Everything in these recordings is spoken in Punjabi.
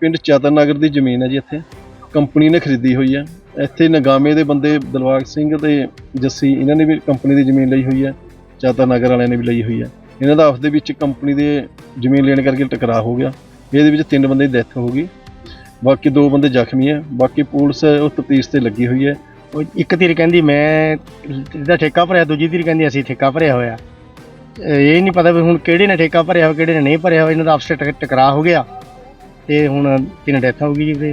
ਪਿੰਡ ਚਤਨ ਨਗਰ ਦੀ ਜ਼ਮੀਨ ਹੈ ਜੀ ਇੱਥੇ। ਕੰਪਨੀ ਨੇ ਖਰੀਦੀ ਹੋਈ ਹੈ। ਇੱਥੇ ਨਗਾਮੇ ਦੇ ਬੰਦੇ ਦਿਲਵਾਗ ਸਿੰਘ ਤੇ ਜੱਸੀ, ਇਹਨਾਂ ਨੇ ਵੀ ਕੰਪਨੀ ਦੀ ਜ਼ਮੀਨ ਲਈ ਹੋਈ ਹੈ। ਚਤਨ ਨਗਰ ਵਾਲਿਆਂ ਨੇ ਵੀ ਲਈ ਹੋਈ ਹੈ। ਇਹਨਾਂ ਦਾ ਆਪਸ ਦੇ ਵਿੱਚ ਕੰਪਨੀ ਦੇ ਜ਼ਮੀਨ ਲੈਣ ਕਰਕੇ ਟਕਰਾਅ ਹੋ ਗਿਆ। ਇਹਦੇ ਵਿੱਚ ਤਿੰਨ ਬੰਦੇ ਦੀ ਡੈਥ ਹੋ ਗਈ। ਬਾਕੀ ਦੋ ਬੰਦੇ ਜ਼ਖਮੀ ਹੈ। ਬਾਕੀ ਪੁਲਿਸ ਉਹ ਤਫਤੀਸ਼ ਤੇ ਲੱਗੀ ਹੋਈ ਹੈ। ਉਹ ਇੱਕ ਧਿਰ ਕਹਿੰਦੀ, ਮੈਂ ਇਹਦਾ ਠੇਕਾ ਭਰਿਆ, ਦੂਜੀ ਧਿਰ ਕਹਿੰਦੀ, ਅਸੀਂ ਠੇਕਾ ਭਰਿਆ ਹੋਇਆ। ਇਹ ਨਹੀਂ ਪਤਾ ਵੀ ਹੁਣ ਕਿਹੜੇ ਨੇ ਠੇਕਾ ਭਰਿਆ ਹੋਇਆ, ਕਿਹੜੇ ਨੇ ਨਹੀਂ ਭਰਿਆ ਹੋਇਆ। ਇਹਨਾਂ ਦਾ ਆਪਸ ਵਿੱਚ ਟਕਰਾਅ ਹੋ ਗਿਆ। ਤੇ ਹੁਣ ਤਿੰਨ ਡੈਥ ਹੋ ਗਈ ਜੀ ਤੇ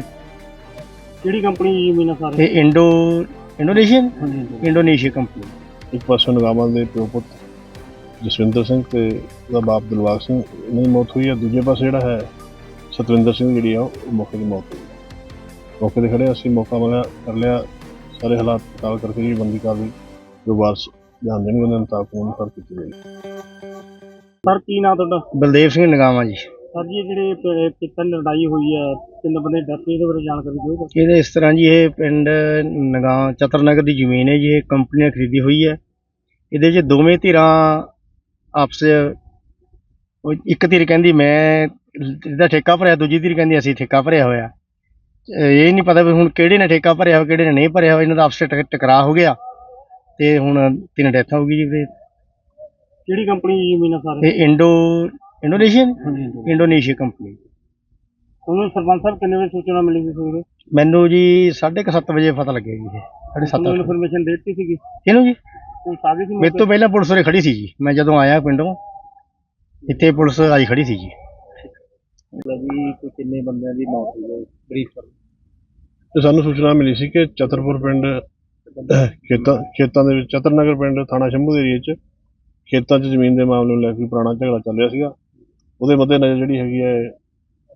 ਕਿਹੜੀ ਕੰਪਨੀ ਦੀ ਜ਼ਮੀਨ ਆ ਸਾਰੇ? ਇਹ ਇੰਡੋ ਇੰਡੋਨੇਸ਼ੀਅਨ? ਇੰਡੋਨੇਸ਼ੀਆ ਕੰਪਨੀ ਇੱਕ ਪਾਸੇ ਨਗਾਮਾਂ ਦੇ ਪਿਓ ਪੁੱਤ ਜਸਵਿੰਦਰ ਸਿੰਘ ਤੇ ਉਹਦਾ ਬਾਪ ਦਿਲਵਾਗ ਸਿੰਘ ਇਹਨਾਂ ਦੀ ਮੌਤ ਹੋਈ ਹੈ ਦੂਜੇ ਪਾਸੇ ਜਿਹੜਾ ਹੈ ਸਤਵਿੰਦਰ ਸਿੰਘ ਜਿਹੜੀ ਆ ਉਹ ਮੌਕੇ ਦੀ ਮੌਤ ਹੋਈ। ਮੌਕੇ ਤੇ ਖੜੇ ਅਸੀਂ ਮੌਕਾ ਮਿਲਿਆ ਕਰ ਲਿਆ। ਸਾਰੇ ਹਾਲਾਤ ਪਤਾਲ ਕਰਕੇ ਜਿਹੜੀ ਬੰਦੀ ਕਾਰਵਾਈ ਜੋ ਵਾਰਸ ਬਿਆਨ ਦੇਣਗੇ ਉਹਨਾਂ ਮੁਤਾਬਕ ਉਹਨੂੰ ਕਰ ਕੀਤੀ ਜਾਏਗੀ। ਸਰ ਕੀ ਨਾਂ ਤੁਹਾਡਾ? ਬਲਦੇਵ ਸਿੰਘ ਨਗਾਮਾ ਜੀ। ਸਰ ਜੀ ਜਿਹੜੇ ਪਿੱਤਲ ਲੜਾਈ ਹੋਈ ਹੈ ਤਿੰਨ ਬੰਦੇ ਡੈਥ ਇਹਦੇ ਬਾਰੇ ਜਾਣਕਾਰੀ ਦਿਓ ਇਹਦੇ ਇਸ ਤਰ੍ਹਾਂ ਜੀ ਇਹ ਪਿੰਡ ਨਗਾ ਚਤਰਨਗਰ ਦੀ ਜ਼ਮੀਨ ਹੈ ਜੀ ਇਹ ਕੰਪਨੀ ਨੇ ਖਰੀਦੀ ਹੋਈ ਹੈ। ਇਹਦੇ 'ਚ ਦੋਵੇਂ ਧਿਰਾਂ ਆਪਸ ਇੱਕ ਧਿਰ ਕਹਿੰਦੀ ਮੈਂ ਇਹਦਾ ਠੇਕਾ ਭਰਿਆ ਦੂਜੀ ਧਿਰ ਕਹਿੰਦੀ ਅਸੀਂ ਠੇਕਾ ਭਰਿਆ ਹੋਇਆ ਇਹ ਨਹੀਂ ਪਤਾ ਵੀ ਹੁਣ ਕਿਹੜੇ ਨੇ ਠੇਕਾ ਭਰਿਆ ਹੋਇਆ ਕਿਹੜੇ ਨੇ ਨਹੀਂ ਭਰਿਆ ਹੋਇਆ ਇਹਨਾਂ ਦਾ ਆਪਸ ਟਕਰਾਅ ਹੋ ਗਿਆ। ਤੇ ਹੁਣ ਤਿੰਨ ਡੈਥ ਹੋ ਗਈ ਜੀ ਕਿਹੜੀ ਕੰਪਨੀ ਜ਼ਮੀਨ ਆ ਸਾਰੇ? ਇਹ ਇੰਡੋ ਇੰਡੋਨੇਸ਼ੀਅਨ ਇੰਡੋਨੇਸ਼ੀਆ ਕੰਪਨੀ ਤੁਹਾਨੂੰ ਸਰਪੰਚ ਸਾਹਿਬ ਕਿੰਨੇ ਵਜੇ ਸੂਚਨਾ ਮਿਲੀ ਸੀ ਸਵੇਰੇ ਮੈਨੂੰ ਜੀ 7:30 ਵਜੇ ਪਤਾ ਲੱਗਿਆ ਜੀ ਇਹ। ਸਾਢੇ ਸੱਤ ਤੁਹਾਨੂੰ ਅੱਠ। ਇਨਫੋਰਮੇਸ਼ਨ ਦੇ ਦਿੱਤੀ ਸੀਗੀ? ਇਹਨੂੰ ਜੀ? ਮੇਰੇ ਤੋਂ ਪਹਿਲਾਂ ਪੁਲਿਸ ਉਰੇ ਖੜੀ ਸੀ ਜੀ। ਮੈਂ ਜਦੋਂ ਆਇਆ ਪਿੰਡੋਂ ਇੱਥੇ ਪੁਲਿਸ ਆਈ ਖੜੀ ਸੀ ਜੀ। ਜੀ ਕੋਈ ਕਿੰਨੇ ਬੰਦਿਆਂ ਦੀ ਮੌਤ ਹੋਈ ਹੈ ਬਰੀਫ ਕਰ। ਤੇ ਸਾਨੂੰ ਸੂਚਨਾ ਮਿਲੀ ਸੀ ਕਿ ਚਤਰਪੁਰ ਪਿੰਡ ਖੇਤਾਂ ਖੇਤਾਂ ਦੇ ਵਿੱਚ ਚਤਰਨਗਰ ਪਿੰਡ ਥਾਣਾ ਸ਼ੰਭੂ ਦੇ ਏਰੀਏ 'ਚ ਖੇਤਾਂ 'ਚ ਜ਼ਮੀਨ ਦੇ ਮਾਮਲੇ ਨੂੰ ਲੈ ਕੇ ਪੁਰਾਣਾ ਝਗੜਾ ਚੱਲ ਰਿਹਾ ਸੀਗਾ। ਉਹਦੇ ਮੱਦੇ ਨਜ਼ਰ ਜਿਹੜੀ ਹੈਗੀ ਹੈ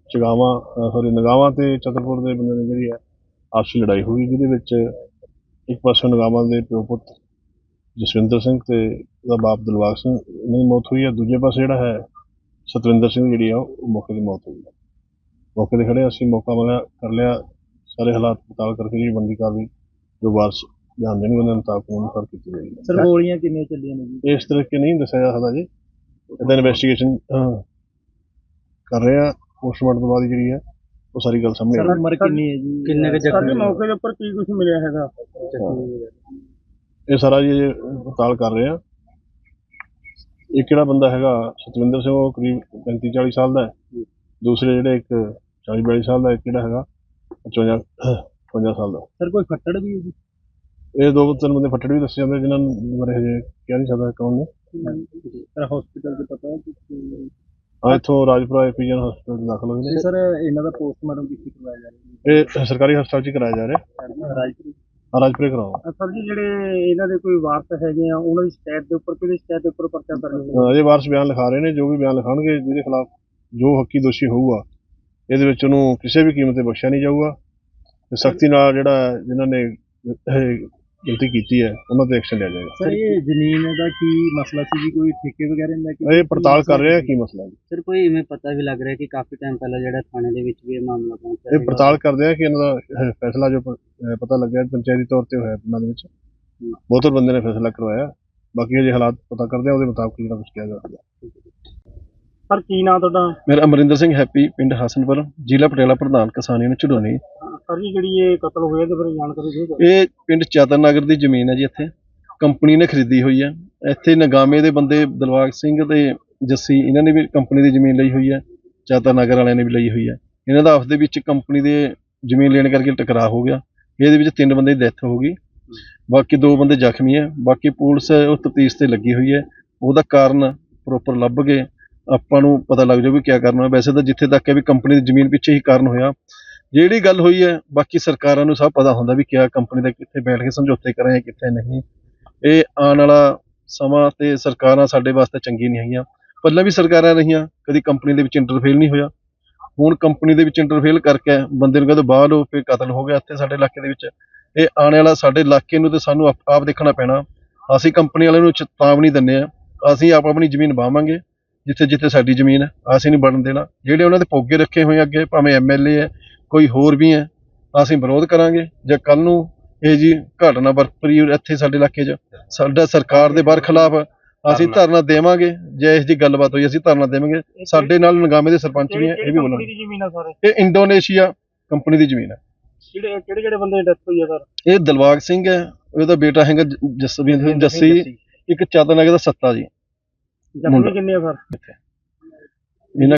ਚਗਾਵਾਂ ਸੌਰੀ ਨਗਾਵਾਂ ਤੇ ਚਤਰਪੁਰ ਦੇ ਬੰਦੇ ਨੇ ਜਿਹੜੀ ਹੈ ਆਪਸੀ ਲੜਾਈ ਹੋਈ ਜਿਹਦੇ ਵਿੱਚ ਇੱਕ ਪਾਸੇ ਨਗਾਵਾਂ ਦੇ ਪਿਓ ਪੁੱਤ ਜਸਵਿੰਦਰ ਸਿੰਘ ਤੇ ਉਹਦਾ ਬਾਪ ਦਿਲਵਾਗ ਸਿੰਘ ਦੀ ਮੌਤ ਹੋਈ ਹੈ। ਦੂਜੇ ਪਾਸੇ ਜਿਹੜਾ ਹੈ ਸਤਵਿੰਦਰ ਸਿੰਘ ਜਿਹੜੀ ਆ ਉਹ ਮੌਕੇ ਦੀ ਮੌਤ ਹੋਈ ਹੈ। ਮੌਕੇ ਤੇ ਖੜੇ ਅਸੀਂ ਮੌਕਾ ਮਿਲਿਆ ਕਰ ਲਿਆ। ਸਾਰੇ ਹਾਲਾਤ ਪਤਾਲ ਕਰਕੇ ਜਿਹੜੀ ਬੰਦੀ ਕਾਰਵਾਈ ਜੋ ਵਾਰਸ ਬਿਆਨ ਦੇਣਗੇ ਉਹਨਾਂ ਮੁਤਾਬਕ ਉਹਨੂੰ ਕਰ ਕੀਤੀ ਜਾਏਗੀ। ਸਰ ਗੋਲੀਆਂ ਕਿੰਨੀਆਂ ਚੱਲੀਆਂ ਨੇ ਜੀ? ਇਸ ਤਰੀਕੇ ਨਹੀਂ ਦੱਸਿਆ ਜਾ ਸਕਦਾ ਜੀ। ਇਹਦਾ ਇਨਵੈਸਟੀਗੇਸ਼ਨ ਕਰ ਰਹੇ ਆ ਪੋਸਟਮਾਰਟਮ ਤੋਂ ਬਾਅਦ ਹੀ ਜਿਹੜੀ ਹੈ ਉਹ ਸਾਰੀ ਗੱਲ ਸਾਹਮਣੇ ਆਏਗੀ ਉਮਰ ਕਿੰਨੀ ਹੈ ਜੀ? ਕਿੰਨੇ ਕੁ ਜ਼ਖਮੀ ਸਾਡੇ ਮੌਕੇ ਦੇ ਉੱਪਰ ਕੀ ਕੁਝ ਮਿਲਿਆ ਹੈਗਾ? ਇਹ ਸਾਰਾ ਜੀ ਅਜੇ ਪੜਤਾਲ ਕਰ ਰਹੇ ਆ। ਇੱਕ ਜਿਹੜਾ ਬੰਦਾ ਹੈਗਾ ਸਤਵਿੰਦਰ ਸਿੰਘ ਉਹ ਕਰੀਬ 35 40 ਸਾਲ ਦਾ ਹੈ। ਦੂਸਰੇ ਜਿਹੜੇ ਇੱਕ 40 42 ਸਾਲ ਦਾ ਇੱਕ ਜਿਹੜਾ ਹੈਗਾ 55 55 ਸਾਲ ਦਾ। ਸਰ ਕੋਈ ਫੱਟੜ ਵੀ ਹੈ ਜੀ? ਇਹ ਦੋ ਤਿੰਨ ਬੰਦੇ ਫੱਟੜ ਵੀ ਦੱਸੇ ਜਾਂਦੇ ਜਿਨ੍ਹਾਂ ਨੂੰ ਬਾਰੇ ਹਜੇ ਕਿਹਾ ਨਹੀਂ ਸਕਦਾ ਕੌਣ ਨੇ। ਸਰ ਹਸਪੀਟਲ ਦੇ ਪਤਾ ਆ ਇੱਥੋਂ ਰਾਜਪੁਰਾ ਐਪੀਜਨ ਹਸਪਤਾਲ ਦਾਖਲ ਹੋਏ ਨੇ। ਸਰ ਇਹਨਾਂ ਦਾ ਪੋਸਟਮਾਰਟਮ ਕਿੱਥੇ ਕਰਵਾਇਆ ਜਾ ਰਿਹਾ? ਇਹ ਸਰਕਾਰੀ ਹਸਪਤਾਲ 'ਚ ਹੀ ਕਰਾਇਆ ਜਾ ਰਿਹਾ। ਹੈ ਰਾਜਪੁਰ। ਆ ਰਾਜਪੁਰੇ ਕਰਾਓ। ਸਰ ਜੀ ਜਿਹੜੇ ਇਹਨਾਂ ਦੇ ਕੋਈ ਵਾਰਸ ਹੈਗੇ ਆ ਉਹਨਾਂ ਦੀ ਸ਼ਿਕਾਇਤ ਦੇ ਉੱਪਰ ਕਿਹਦੀ ਸ਼ਿਕਾਇਤ ਦੇ ਉੱਪਰ ਪਰਚਾ ਦਰਜ ਅਜੇ ਵਾਰਸ ਬਿਆਨ ਲਿਖਾ ਰਹੇ ਨੇ ਜੋ ਵੀ ਬਿਆਨ ਲਿਖਾਣਗੇ ਜਿਹਦੇ ਖਿਲਾਫ ਜੋ ਹੱਕੀ ਦੋਸ਼ੀ ਹੋਊਗਾ ਇਹਦੇ ਵਿੱਚ ਉਹਨੂੰ ਕਿਸੇ ਵੀ ਕੀਮਤ ਤੇ ਬਖਸ਼ਿਆ ਨਹੀਂ ਜਾਊਗਾ। ਤੇ ਸਖਤੀ ਨਾਲ ਜਿਹੜਾ ਜਿਨ੍ਹਾਂ ਨੇ ਗਲਤੀ ਕੀਤੀ ਹੈ ਉਹਨਾਂ ਤੇ ਐਕਸ਼ਨ ਲਿਆ ਜਾਏਗਾ। ਸਰ ਇਹ ਜ਼ਮੀਨ ਦਾ ਕੀ ਮਸਲਾ ਸੀ ਜੀ? ਕੋਈ ਠੇਕੇ ਵਗੈਰਾ ਦਾ ਕੀ ਇਹ ਪੜਤਾਲ ਕਰ ਰਹੇ ਆ ਕੀ ਮਸਲਾ ਹੈ? ਸਰ ਕੋਈ ਇਵੇਂ ਪਤਾ ਵੀ ਲੱਗ ਰਿਹਾ ਕਿ ਕਾਫੀ ਟਾਈਮ ਪਹਿਲਾਂ ਜਿਹੜਾ ਥਾਣੇ ਦੇ ਵਿੱਚ ਵੀ ਇਹ ਮਾਮਲਾ ਪਹੁੰਚਿਆ ਇਹ ਪੜਤਾਲ ਕਰਦੇ ਆ ਕਿ ਇਹਨਾਂ ਦਾ ਫੈਸਲਾ ਜੋ ਪਤਾ ਲੱਗਿਆ ਪੰਚਾਇਤੀ ਤੌਰ ਤੇ ਹੋਇਆ ਪਿੰਡਾਂ ਦੇ ਵਿੱਚ। ਬਹੁਤਰ ਬੰਦੇ ਨੇ ਫੈਸਲਾ ਕਰਵਾਇਆ। ਬਾਕੀ ਅਜੇ ਹਾਲਾਤ ਪਤਾ ਕਰਦੇ ਆ ਉਹਦੇ ਮੁਤਾਬਕ ਜਿਹੜਾ ਕੁਝ ਕਿਹਾ ਜਾਵੇਗਾ ਸਰ ਕੀ ਨਾਂ ਤੁਹਾਡਾ? ਮੇਰਾ ਅਮਰਿੰਦਰ ਸਿੰਘ ਹੈਪੀ ਪਿੰਡ ਹਸਨਪੁਰ ਜ਼ਿਲ੍ਹਾ ਪਟਿਆਲਾ ਪ੍ਰਧਾਨ ਕਿਸਾਨ ਯੂਨੀਅਨ ਝੁਡੋਨੀ ਸਰ ਜੀ ਜਿਹੜੀ ਇਹ ਕਤਲ ਹੋਇਆ ਇਹਦੇ ਬਾਰੇ ਜਾਣਕਾਰੀ ਦਿਓ ਇਹ ਪਿੰਡ ਚਤਨ ਨਗਰ ਦੀ ਜ਼ਮੀਨ ਹੈ ਜੀ ਇੱਥੇ। ਕੰਪਨੀ ਨੇ ਖਰੀਦੀ ਹੋਈ ਹੈ। ਇੱਥੇ ਨਗਾਮੇ ਦੇ ਬੰਦੇ ਦਿਲਵਾਗ ਸਿੰਘ ਤੇ ਜੱਸੀ, ਇਹਨਾਂ ਨੇ ਵੀ ਕੰਪਨੀ ਦੀ ਜ਼ਮੀਨ ਲਈ ਹੋਈ ਹੈ। ਚਤਨ ਨਗਰ ਵਾਲਿਆਂ ਨੇ ਵੀ ਲਈ ਹੋਈ ਹੈ। ਇਹਨਾਂ ਦਾ ਆਪਸ ਦੇ ਵਿੱਚ ਕੰਪਨੀ ਦੇ ਜ਼ਮੀਨ ਲੈਣ ਕਰਕੇ ਟਕਰਾਅ ਹੋ ਗਿਆ। ਇਹਦੇ ਵਿੱਚ ਤਿੰਨ ਬੰਦੇ ਦੀ ਡੈਥ ਹੋ ਗਈ। ਬਾਕੀ ਦੋ ਬੰਦੇ ਜ਼ਖਮੀ ਹੈ। ਬਾਕੀ ਪੁਲਿਸ ਉਹ ਤਫਤੀਸ਼ ਤੇ ਲੱਗੀ ਹੋਈ ਹੈ। ਉਹਦਾ ਕਾਰਨ ਪ੍ਰੋਪਰ ਲੱਭ ਕੇ ਆਪਾਂ ਨੂੰ ਪਤਾ ਲੱਗ ਜਾਊ ਵੀ ਕੀ ਕਰਨਾ ਹੈ ਵੈਸੇ ਤਾਂ ਜਿੱਥੇ ਤੱਕ ਹੈ ਵੀ ਕੰਪਨੀ ਦੀ ਜ਼ਮੀਨ ਪਿੱਛੇ ਹੀ ਕਾਰਨ ਹੋਇਆ। ਜਿਹੜੀ ਗੱਲ ਹੋਈ ਹੈ, ਬਾਕੀ ਸਰਕਾਰਾਂ ਨੂੰ ਸਭ ਪਤਾ ਹੁੰਦਾ ਵੀ ਕਿਆ ਕੰਪਨੀ ਦਾ ਕਿੱਥੇ ਬੈਠ ਕੇ ਸਮਝੌਤੇ ਕਰਾਂ ਜਾਂ ਕਿੱਥੇ ਨਹੀਂ। ਇਹ ਆਉਣ ਵਾਲਾ ਸਮਾਂ ਤੇ ਸਰਕਾਰਾਂ ਸਾਡੇ ਵਾਸਤੇ ਚੰਗੀ ਨਹੀਂ ਹੈਗੀਆਂ। ਪਹਿਲਾਂ ਵੀ ਸਰਕਾਰਾਂ ਰਹੀਆਂ, ਕਦੀ ਕੰਪਨੀ ਦੇ ਵਿੱਚ ਇੰਟਰਫੇਲ ਨਹੀਂ ਹੋਇਆ। ਹੁਣ ਕੰਪਨੀ ਦੇ ਵਿੱਚ ਇੰਟਰਫੇਲ ਕਰਕੇ ਬੰਦੇ ਨੂੰ ਕਹਿੰਦੇ ਬਾਹਰ ਹੋ ਫਿਰ ਕਤਲ ਹੋ ਗਿਆ ਇੱਥੇ ਸਾਡੇ ਇਲਾਕੇ ਦੇ ਵਿੱਚ। ਇਹ ਆਉਣ ਵਾਲਾ ਸਾਡੇ ਇਲਾਕੇ ਨੂੰ ਤੇ ਸਾਨੂੰ ਆਪ ਆਪ ਦੇਖਣਾ ਪੈਣਾ। ਅਸੀਂ ਕੰਪਨੀ ਵਾਲਿਆਂ ਨੂੰ ਚੇਤਾਵਨੀ ਦਿੰਦੇ ਆ ਅਸੀਂ ਆਪ ਆਪਣੀ ਜ਼ਮੀਨ ਵਾਵਾਂਗੇ, ਜਿੱਥੇ ਜਿੱਥੇ ਸਾਡੀ ਜ਼ਮੀਨ ਹੈ। ਅਸੀਂ ਨਹੀਂ ਬਣਨ ਦੇਣਾ। ਜਿਹੜੇ ਉਹਨਾਂ ਦੇ ਪੋਗੇ ਰੱਖੇ ਹੋਏ ਅੱਗੇ, ਭਾਵੇਂ ਐਮਐਲਏ ਹੈ ਕੋਈ ਹੋਰ ਵੀ ਹੈ ਅਸੀਂ ਵਿਰੋਧ ਕਰਾਂਗੇ। ਜੇ ਕੱਲ ਨੂੰ ਇਹ ਜੀ ਘਟਨਾ ਵਾਪਰੀ ਇੱਥੇ ਸਾਡੇ ਇਲਾਕੇ 'ਚ ਸਾਡਾ ਸਰਕਾਰ ਦੇ ਬਰ ਖਿਲਾਫ ਅਸੀਂ ਧਰਨਾ। ਦੇਵਾਂਗੇ। ਜੇ ਇਸ ਦੀ ਗੱਲਬਾਤ ਹੋਈ ਅਸੀਂ ਧਰਨਾ ਦੇਵਾਂਗੇ। ਸਾਡੇ ਨਾਲ ਨਗਾਮੇ ਦੇ ਸਰਪੰਚ ਵੀ ਹੈ ਇਹ ਵੀ ਬੋਲਣਗੇ। ਇਹ ਇੰਡੋਨੇਸ਼ੀਆ ਕੰਪਨੀ ਦੀ ਜ਼ਮੀਨ ਹੈ ਕਿਹੜੇ ਕਿਹੜੇ ਕਿਹੜੇ ਬੰਦੇ ਦੀ ਡੈਥ ਹੋਈ ਆ ਸਰ? ਇਹ ਦਿਲਬਾਗ ਸਿੰਘ ਹੈ ਉਹਦਾ ਬੇਟਾ ਹੈਗਾ ਜਸਵੀਰ ਸਿੰਘ ਜੱਸੀ ਇੱਕ ਚਾਤਰਨਗਰ ਦਾ ਸੱਤਾ ਜੀ। ਜ਼ਖਮੀ ਕਿੰਨੇ ਆ ਸਰ? ਇਹਨਾਂ